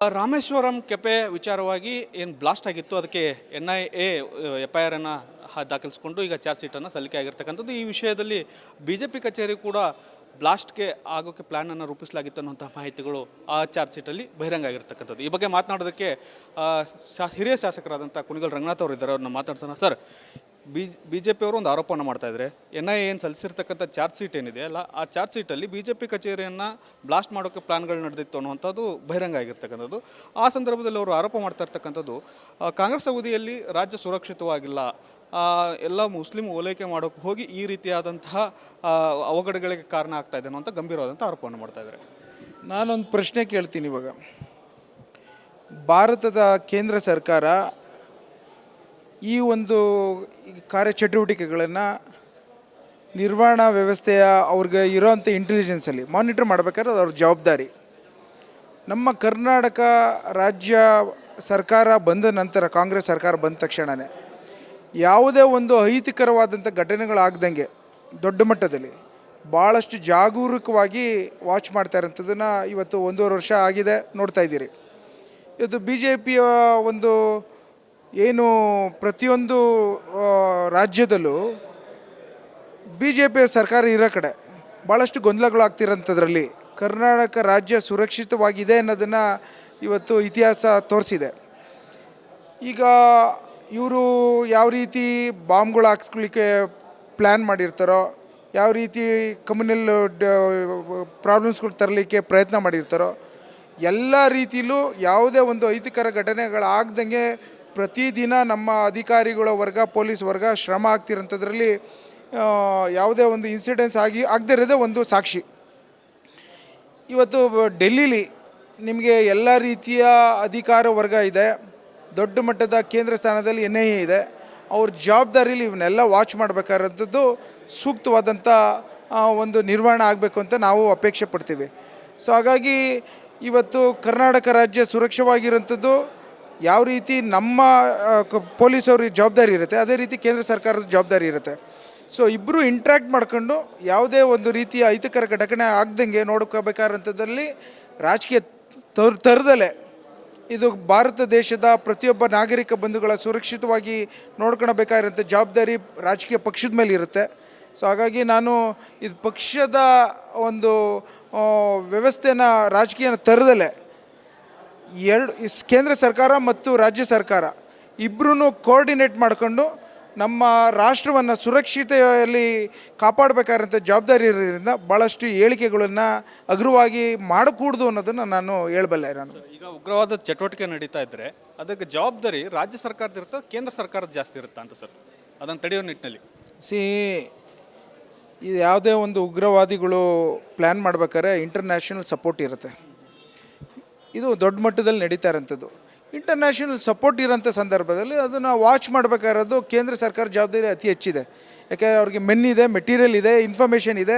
ರಾಮೇಶ್ವರಂ ಕೆಪೆ ವಿಚಾರವಾಗಿ ಏನು ಬ್ಲಾಸ್ಟ್ ಆಗಿತ್ತು, ಅದಕ್ಕೆ N I A F I ಆರನ್ನು ದಾಖಲಿಸಿಕೊಂಡು ಈಗ ಚಾರ್ಜ್ ಶೀಟನ್ನು ಸಲ್ಲಿಕೆ ಆಗಿರ್ತಕ್ಕಂಥದ್ದು. ಈ ವಿಷಯದಲ್ಲಿ ಬಿ ಜೆ ಪಿ ಕಚೇರಿ ಕೂಡ ಬ್ಲಾಸ್ಟ್ಗೆ ಆಗೋಕ್ಕೆ ಪ್ಲ್ಯಾನನ್ನು ರೂಪಿಸಲಾಗಿತ್ತು ಅನ್ನುವಂಥ ಮಾಹಿತಿಗಳು ಆ ಚಾರ್ಜ್ ಶೀಟಲ್ಲಿ ಬಹಿರಂಗ ಆಗಿರ್ತಕ್ಕಂಥದ್ದು. ಈ ಬಗ್ಗೆ ಮಾತನಾಡೋದಕ್ಕೆ ಶಾ, ಹಿರಿಯ ಶಾಸಕರಾದಂಥ ಕುಣಿಗಲ್ ರಂಗನಾಥ್ ಅವರು ಇದ್ದಾರೆ, ಅವ್ರನ್ನ ಮಾತಾಡ್ಸೋಣ. ಸರ್, ಬಿ ಬಿ ಜೆ ಪಿಯವರು ಒಂದು ಆರೋಪವನ್ನು ಮಾಡ್ತಾ ಇದ್ದಾರೆ ಎನ್ ಐ ಏನು ಸಲ್ಲಿಸಿರ್ತಕ್ಕಂಥ ಚಾರ್ಜ್ ಶೀಟ್ ಏನಿದೆ, ಅಲ್ಲ, ಆ ಚಾರ್ಜ್ ಶೀಟಲ್ಲಿ ಬಿ ಜೆ ಪಿ ಕಚೇರಿಯನ್ನು ಬ್ಲಾಸ್ಟ್ ಮಾಡೋಕ್ಕೆ ಪ್ಲಾನ್ಗಳು ನಡೆದಿತ್ತು ಅನ್ನುವಂಥದ್ದು ಬಹಿರಂಗ ಆಗಿರ್ತಕ್ಕಂಥದ್ದು. ಆ ಸಂದರ್ಭದಲ್ಲಿ ಅವರು ಆರೋಪ ಮಾಡ್ತಾ ಇರ್ತಕ್ಕಂಥದ್ದು ಕಾಂಗ್ರೆಸ್ ಅವಧಿಯಲ್ಲಿ ರಾಜ್ಯ ಸುರಕ್ಷಿತವಾಗಿಲ್ಲ ಎಲ್ಲ ಮುಸ್ಲಿಂ ಓಲೈಕೆ ಮಾಡೋಕ್ಕೆ ಹೋಗಿ ಈ ರೀತಿಯಾದಂತಹ ಅವಘಡಗಳಿಗೆ ಕಾರಣ ಆಗ್ತಾ ಇದೆ ಅಂತ ಗಂಭೀರವಾದಂಥ ಆರೋಪವನ್ನು ಮಾಡ್ತಾ ಇದ್ದಾರೆ. ನಾನೊಂದು ಪ್ರಶ್ನೆ ಕೇಳ್ತೀನಿ ಇವಾಗ. ಭಾರತದ ಕೇಂದ್ರ ಸರ್ಕಾರ ಈ ಒಂದು ಕಾರ್ಯಚಟುವಟಿಕೆಗಳನ್ನು ನಿರ್ವಹಣಾ ವ್ಯವಸ್ಥೆಯ ಅವ್ರಿಗೆ ಇರೋವಂಥ ಇಂಟೆಲಿಜೆನ್ಸಲ್ಲಿ ಮಾನಿಟರ್ ಮಾಡಬೇಕಾದ್ರೆ ಅವ್ರ ಜವಾಬ್ದಾರಿ. ನಮ್ಮ ಕರ್ನಾಟಕ ರಾಜ್ಯ ಸರ್ಕಾರ ಬಂದ ನಂತರ, ಕಾಂಗ್ರೆಸ್ ಸರ್ಕಾರ ಬಂದ ತಕ್ಷಣವೇ ಯಾವುದೇ ಒಂದು ಅಹಿತಕರವಾದಂಥ ಘಟನೆಗಳಾಗ್ದಂಗೆ ದೊಡ್ಡ ಮಟ್ಟದಲ್ಲಿ ಭಾಳಷ್ಟು ಜಾಗರೂಕವಾಗಿ ವಾಚ್ ಮಾಡ್ತಾ ಇರೋಂಥದ್ದನ್ನು ಇವತ್ತು ಒಂದೂವರೆ ವರ್ಷ ಆಗಿದೆ ನೋಡ್ತಾ ಇದ್ದೀರಿ. ಇವತ್ತು ಬಿ ಜೆ ಪಿಯ ಒಂದು ಏನು ಪ್ರತಿಯೊಂದು ರಾಜ್ಯದಲ್ಲೂ ಬಿ ಜೆ ಪಿಯ ಸರ್ಕಾರ ಇರೋ ಕಡೆ ಭಾಳಷ್ಟು ಗೊಂದಲಗಳಾಗ್ತಿರೋಂಥದ್ರಲ್ಲಿ ಕರ್ನಾಟಕ ರಾಜ್ಯ ಸುರಕ್ಷಿತವಾಗಿದೆ ಅನ್ನೋದನ್ನು ಇವತ್ತು ಇತಿಹಾಸ ತೋರಿಸಿದೆ. ಈಗ ಇವರು ಯಾವ ರೀತಿ ಬಾಂಬ್ಗಳು ಹಾಕ್ಸ್ಕೊಳ್ಳಿಕ್ಕೆ ಪ್ಲ್ಯಾನ್ ಮಾಡಿರ್ತಾರೋ, ಯಾವ ರೀತಿ ಕಮ್ಯುನಲ್ ಪ್ರಾಬ್ಲಮ್ಸ್ಗಳು ತರಲಿಕ್ಕೆ ಪ್ರಯತ್ನ ಮಾಡಿರ್ತಾರೋ, ಎಲ್ಲ ರೀತಿಯಲ್ಲೂ ಯಾವುದೇ ಒಂದು ಅಹಿತಕರ ಘಟನೆಗಳಾಗ್ದಂಗೆ ಪ್ರತಿದಿನ ನಮ್ಮ ಅಧಿಕಾರಿಗಳ ವರ್ಗ, ಪೊಲೀಸ್ ವರ್ಗ ಶ್ರಮ ಆಗ್ತಿರೋಂಥದ್ರಲ್ಲಿ ಯಾವುದೇ ಒಂದು ಇನ್ಸಿಡೆನ್ಸ್ ಆಗಿ ಆಗದೇ ಇರೋದೇ ಒಂದು ಸಾಕ್ಷಿ. ಇವತ್ತು ಡೆಲ್ಲಿಲಿ ನಿಮಗೆ ಎಲ್ಲ ರೀತಿಯ ಅಧಿಕಾರ ವರ್ಗ ಇದೆ. ದೊಡ್ಡ ಮಟ್ಟದ ಕೇಂದ್ರ ಸ್ಥಾನದಲ್ಲಿ ಎನ್ ಐ ಎ ಇದೆ. ಅವ್ರ ಜವಾಬ್ದಾರಿಲಿ ಇವನ್ನೆಲ್ಲ ವಾಚ್ ಮಾಡಬೇಕಾದಂಥದ್ದು ಸೂಕ್ತವಾದಂಥ ಒಂದು ನಿರ್ವಹಣೆ ಆಗಬೇಕು ಅಂತ ನಾವು ಅಪೇಕ್ಷೆ ಪಡ್ತೀವಿ. ಸೊ ಹಾಗಾಗಿ ಇವತ್ತು ಕರ್ನಾಟಕ ರಾಜ್ಯ ಸುರಕ್ಷವಾಗಿರೋಂಥದ್ದು ಯಾವ ರೀತಿ ನಮ್ಮ ಪೊಲೀಸವ್ರಿಗೆ ಜವಾಬ್ದಾರಿ ಇರುತ್ತೆ, ಅದೇ ರೀತಿ ಕೇಂದ್ರ ಸರ್ಕಾರದ ಜವಾಬ್ದಾರಿ ಇರುತ್ತೆ. ಸೊ ಇಬ್ಬರು ಇಂಟ್ರ್ಯಾಕ್ಟ್ ಮಾಡ್ಕೊಂಡು ಯಾವುದೇ ಒಂದು ರೀತಿಯ ಅಹಿತಕರ ಘಟನೆ ಆಗ್ದಂಗೆ ನೋಡ್ಕೋಬೇಕಾದಂಥದ್ದಲ್ಲಿ ರಾಜಕೀಯ ತರ್, ತರದಲೆ ಇದು ಭಾರತ ದೇಶದ ಪ್ರತಿಯೊಬ್ಬ ನಾಗರಿಕ ಬಂಧುಗಳ ಸುರಕ್ಷಿತವಾಗಿ ನೋಡ್ಕೊಳ್ಬೇಕಾಗಿರೋಂಥ ಜವಾಬ್ದಾರಿ ರಾಜಕೀಯ ಪಕ್ಷದ ಮೇಲೆ ಇರುತ್ತೆ. ಸೊ ಹಾಗಾಗಿ ನಾನು ಇದು ಪಕ್ಷದ ಒಂದು ವ್ಯವಸ್ಥೆನ ರಾಜಕೀಯನ ತರದಲ್ಲೇ ಎರಡು, ಕೇಂದ್ರ ಸರ್ಕಾರ ಮತ್ತು ರಾಜ್ಯ ಸರ್ಕಾರ ಇಬ್ಬರೂ ಕೋರ್ಡಿನೇಟ್ ಮಾಡಿಕೊಂಡು ನಮ್ಮ ರಾಷ್ಟ್ರವನ್ನು ಸುರಕ್ಷತೆಯಲ್ಲಿ ಕಾಪಾಡಬೇಕಾದಂಥ ಜವಾಬ್ದಾರಿ ಇರೋದ್ರಿಂದ ಭಾಳಷ್ಟು ಹೇಳಿಕೆಗಳನ್ನು ಅಗ್ರವಾಗಿ ಮಾಡಕೂಡ್ದು ಅನ್ನೋದನ್ನು ನಾನು ಹೇಳಬಲ್ಲೆ ನಾನು. ಈಗ ಉಗ್ರವಾದ ಚಟುವಟಿಕೆ ನಡೀತಾ ಇದ್ದರೆ ಅದಕ್ಕೆ ಜವಾಬ್ದಾರಿ ರಾಜ್ಯ ಸರ್ಕಾರದ ಇರುತ್ತೆ ಕೇಂದ್ರ ಸರ್ಕಾರದ ಜಾಸ್ತಿ ಇರುತ್ತಾ ಅಂತ ಸರ್? ಅದನ್ನು ತಡೆಯೋ ನಿಟ್ಟಿನಲ್ಲಿ. ಸಿ ಇದು ಯಾವುದೇ ಒಂದು ಉಗ್ರವಾದಿಗಳು ಪ್ಲ್ಯಾನ್ ಮಾಡ್ಬೇಕಾದ್ರೆ ಇಂಟರ್ನ್ಯಾಷನಲ್ ಸಪೋರ್ಟ್ ಇರುತ್ತೆ. ಇದು ದೊಡ್ಡ ಮಟ್ಟದಲ್ಲಿ ನಡೀತಾ ಇರೋಂಥದ್ದು. ಇಂಟರ್ನ್ಯಾಷನಲ್ ಸಪೋರ್ಟ್ ಇರೋಂಥ ಸಂದರ್ಭದಲ್ಲಿ ಅದನ್ನು ವಾಚ್ ಮಾಡಬೇಕಾಗಿರೋದು ಕೇಂದ್ರ ಸರ್ಕಾರ ಜವಾಬ್ದಾರಿ ಅತಿ ಹೆಚ್ಚಿದೆ. ಯಾಕೆಂದರೆ ಅವ್ರಿಗೆ ಮೆನ್ ಇದೆ ಮೆಟೀರಿಯಲ್ ಇದೆ ಇನ್ಫಾರ್ಮೇಷನ್ ಇದೆ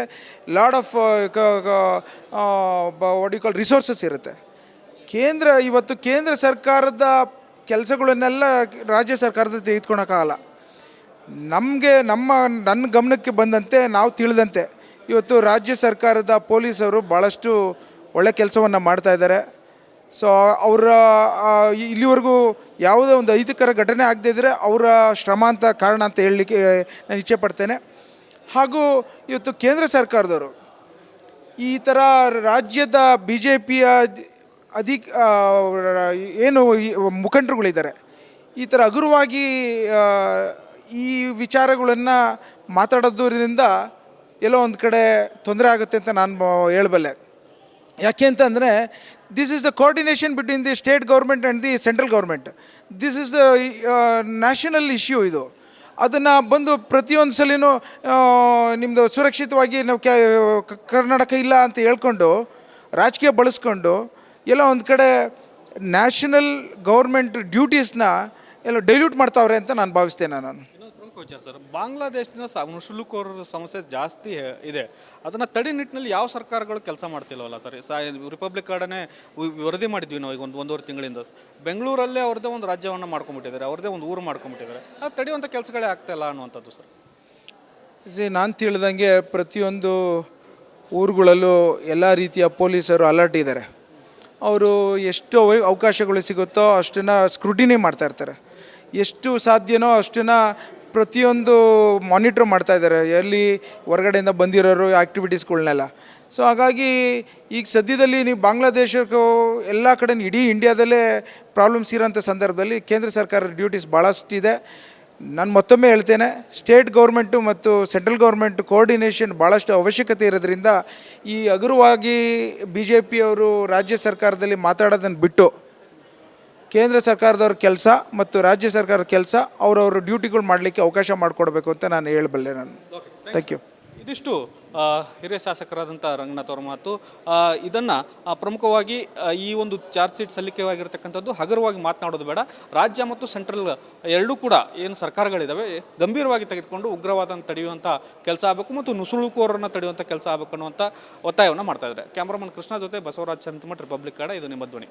load of what you call resources ಇರುತ್ತೆ. ಕೇಂದ್ರ, ಇವತ್ತು ಕೇಂದ್ರ ಸರ್ಕಾರದ ಕೆಲಸಗಳನ್ನೆಲ್ಲ ರಾಜ್ಯ ಸರ್ಕಾರದ ತೆಗೆದುಕೊಳಕ್ಕಾಗಲ್ಲ. ನಮಗೆ, ನಮ್ಮ ನನ್ನ ಗಮನಕ್ಕೆ ಬಂದಂತೆ, ನಾವು ತಿಳಿದಂತೆ, ಇವತ್ತು ರಾಜ್ಯ ಸರ್ಕಾರದ ಪೊಲೀಸರು ಭಾಳಷ್ಟು ಒಳ್ಳೆ ಕೆಲಸವನ್ನು ಮಾಡ್ತಾ ಇದ್ದಾರೆ. ಸೊ ಅವರ ಇಲ್ಲಿವರೆಗೂ ಯಾವುದೇ ಒಂದು ಅಹಿತಕರ ಘಟನೆ ಆಗದೇ ಇದ್ದರೆ ಅವರ ಶ್ರಮ ಅಂತ ಕಾರಣ ಅಂತ ಹೇಳಲಿಕ್ಕೆ ನಾನು ಇಚ್ಛೆ ಪಡ್ತೇನೆ. ಹಾಗೂ ಇವತ್ತು ಕೇಂದ್ರ ಸರ್ಕಾರದವರು ಈ ಥರ ರಾಜ್ಯದ ಬಿ ಜೆ ಪಿಯ ಅಧಿಕ ಏನು ಮುಖಂಡರುಗಳಿದ್ದಾರೆ, ಈ ಥರ ಹಗುರವಾಗಿ ಈ ವಿಚಾರಗಳನ್ನು ಮಾತಾಡೋದ್ರಿಂದ ಎಲ್ಲೋ ಒಂದು ಕಡೆ ತೊಂದರೆ ಆಗುತ್ತೆ ಅಂತ ನಾನು ಹೇಳಬಲ್ಲೆ. ಯಾಕೆ ಅಂತಂದರೆ this is the coordination between the state government and the central government this is the national issue ಇದು. ಅದನ್ನು ಬಂದು ಪ್ರತಿಯೊಂದು ಸಲಿನೂ ನಿಮ್ಮದು ಸುರಕ್ಷಿತವಾಗಿ ನಾವು ಕ್ಯಾ ಕರ್ನಾಟಕ ಇಲ್ಲ ಅಂತ ಹೇಳ್ಕೊಂಡು, ರಾಜಕೀಯ ಬಳಸ್ಕೊಂಡು, ಎಲ್ಲ ಒಂದು ಕಡೆ ನ್ಯಾಷನಲ್ ಗೌರ್ಮೆಂಟ್ ಡ್ಯೂಟೀಸ್ನ ಎಲ್ಲ ಡೈಲ್ಯೂಟ್ ಮಾಡ್ತಾವ್ರೆ ಅಂತ ನಾನು ಭಾವಿಸ್ತೇನೆ ನಾನು. ವಿಚಾರ ಸರ್. ಬಾಂಗ್ಲಾದೇಶದಿಂದ ಸ ಮುಸುಳುಕೋರರ ಸಮಸ್ಯೆ ಜಾಸ್ತಿ ಇದೆ. ಅದನ್ನು ತಡೆ ನಿಟ್ಟಿನಲ್ಲಿ ಯಾವ ಸರ್ಕಾರಗಳು ಕೆಲಸ ಮಾಡ್ತಿಲ್ಲವಲ್ಲ ಸರ್? ರಿಪಬ್ಲಿಕ್ ಕಾರ್ಡನೇ ವರದಿ ಮಾಡಿದ್ವಿ ನಾವು ಈಗ ಒಂದು, ಒಂದೂವರೆ ತಿಂಗಳಿಂದ. ಬೆಂಗಳೂರಲ್ಲೇ ಅವ್ರದ್ದೇ ಒಂದು ರಾಜ್ಯವನ್ನು ಮಾಡ್ಕೊಂಬಿಟ್ಟಿದ್ದಾರೆ ಅವ್ರದ್ದೇ ಒಂದು ಊರು ಮಾಡ್ಕೊಂಬಿಟ್ಟಿದ್ದಾರೆ ಅದು ತಡೆಯುವಂಥ ಕೆಲಸಗಳೇ ಆಗ್ತಾಯಿಲ್ಲ ಅನ್ನುವಂಥದ್ದು ಸರ್. ಸಿ, ನಾನು ತಿಳಿದಂಗೆ ಪ್ರತಿಯೊಂದು ಊರುಗಳಲ್ಲೂ ಎಲ್ಲ ರೀತಿಯ ಪೊಲೀಸರು ಅಲರ್ಟ್ ಇದ್ದಾರೆ. ಅವರು ಎಷ್ಟು ಅವ- ಅವಕಾಶಗಳು ಸಿಗುತ್ತೋ ಅಷ್ಟನ್ನು ಸ್ಕ್ರೂಟಿನಿ ಮಾಡ್ತಾಯಿರ್ತಾರೆ ಎಷ್ಟು ಸಾಧ್ಯನೋ ಅಷ್ಟನ್ನು ಪ್ರತಿಯೊಂದು ಮಾನಿಟ್ರ್ ಮಾಡ್ತಾ ಇದ್ದಾರೆ. ಎಲ್ಲಿ ಹೊರಗಡೆಯಿಂದ ಬಂದಿರೋರು ಆ್ಯಕ್ಟಿವಿಟೀಸ್ಗಳನ್ನೆಲ್ಲ ಸೊ ಹಾಗಾಗಿ ಈಗ ಸದ್ಯದಲ್ಲಿ ನೀವು ಬಾಂಗ್ಲಾದೇಶಕ್ಕೂ ಎಲ್ಲ ಕಡೆ ಇಡೀ ಇಂಡಿಯಾದಲ್ಲೇ ಪ್ರಾಬ್ಲಮ್ಸ್ ಇರೋಂಥ ಸಂದರ್ಭದಲ್ಲಿ ಕೇಂದ್ರ ಸರ್ಕಾರದ ಡ್ಯೂಟೀಸ್ ಭಾಳಷ್ಟಿದೆ ನಾನು ಮತ್ತೊಮ್ಮೆ ಹೇಳ್ತೇನೆ ಸ್ಟೇಟ್ ಗೌರ್ಮೆಂಟು ಮತ್ತು ಸೆಂಟ್ರಲ್ ಗೌರ್ಮೆಂಟ್ ಕೋಆರ್ಡಿನೇಷನ್ ಭಾಳಷ್ಟು ಅವಶ್ಯಕತೆ ಇರೋದ್ರಿಂದ ಈ ಹಗುರವಾಗಿ ಬಿ ಜೆ ಪಿಯವರು ರಾಜ್ಯ ಸರ್ಕಾರದಲ್ಲಿ ಮಾತಾಡೋದನ್ನು ಬಿಟ್ಟು ಕೇಂದ್ರ ಸರ್ಕಾರದವ್ರ ಕೆಲಸ ಮತ್ತು ರಾಜ್ಯ ಸರ್ಕಾರದ ಕೆಲಸ ಅವರವ್ರ ಡ್ಯೂಟಿಗಳು ಮಾಡಲಿಕ್ಕೆ ಅವಕಾಶ ಮಾಡಿಕೊಡ್ಬೇಕು ಅಂತ ನಾನು ಹೇಳಬಲ್ಲೆ ನಾನು. ಥ್ಯಾಂಕ್ ಯು ಇದಿಷ್ಟು ಹಿರಿಯ ಶಾಸಕರಾದಂಥ ರಂಗನಾಥ್ ಅವರ ಮಾತು. ಇದನ್ನು ಪ್ರಮುಖವಾಗಿ ಈ ಒಂದು ಚಾರ್ಜ್ ಶೀಟ್ ಸಲ್ಲಿಕೆವಾಗಿರ್ತಕ್ಕಂಥದ್ದು ಹಗುರವಾಗಿ ಮಾತನಾಡೋದು ಬೇಡ. ರಾಜ್ಯ ಮತ್ತು ಸೆಂಟ್ರಲ್ ಎರಡೂ ಕೂಡ ಏನು ಸರ್ಕಾರಗಳಿದ್ದಾವೆ ಗಂಭೀರವಾಗಿ ತೆಗೆದುಕೊಂಡು ಉಗ್ರವಾದನ ತಡೆಯುವಂಥ ಕೆಲಸ ಆಗಬೇಕು ಮತ್ತು ನುಸುಳುಕೋರನ್ನು ತಡೆಯುವಂಥ ಕೆಲಸ ಆಗಬೇಕು ಅನ್ನುವಂಥ ಒತ್ತಾಯವನ್ನು ಮಾಡ್ತಾ ಇದ್ದಾರೆ. ಕ್ಯಾಮ್ರಾಮನ್ ಕೃಷ್ಣ ಜೊತೆ ಬಸವರಾಜ್ ಚಂದ್ರಮಠ್ ರಿಪಬ್ಲಿಕ್ ಕಾಡ ಇದು ನಿಮ್ಮ ಧ್ವನಿ.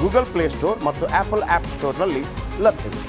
ಗೂಗಲ್ ಪ್ಲೇಸ್ಟೋರ್ ಮತ್ತು ಆಪಲ್ ಆ್ಯಪ್ ಸ್ಟೋರ್ನಲ್ಲಿ ಲಭ್ಯವಿದೆ